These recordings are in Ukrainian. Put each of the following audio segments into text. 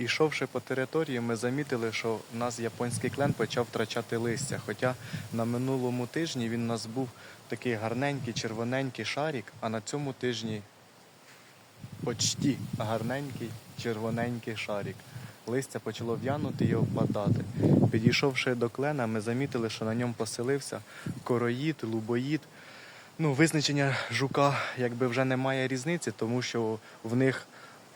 Ішовши по території, ми замітили, що у нас японський клен почав втрачати листя. Хоча на минулому тижні він у нас був такий гарненький, червоненький шарик, а на цьому тижні почті гарненький, червоненький шарик. Листя почало в'янути і опадати. Підійшовши до клена, ми замітили, що на ньому поселився короїд, лубоїд. Ну, визначення жука якби вже немає різниці, тому що в них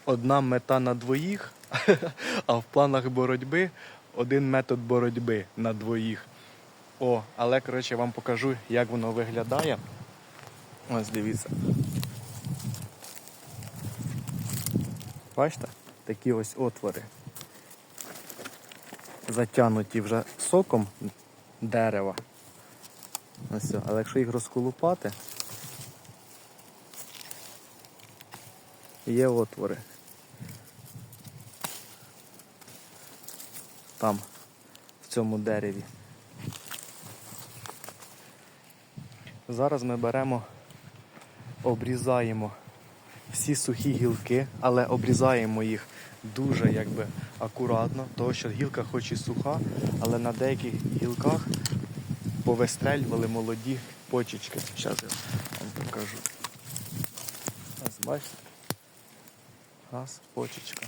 одна мета на двоїх, а в планах боротьби один метод боротьби на двоїх. О, але коротше вам покажу, як воно виглядає. Ось дивіться. Бачите? Такі ось отвори. Затягнуті вже соком дерева. Ось, але якщо їх розколупати, є отвори. Там, в цьому дереві. Зараз ми беремо, обрізаємо всі сухі гілки, але обрізаємо їх дуже якби акуратно, тому що гілка хоч і суха, але на деяких гілках повистрелювали молоді почечки. Зараз я вам покажу. Ось бачите? Раз, почечка.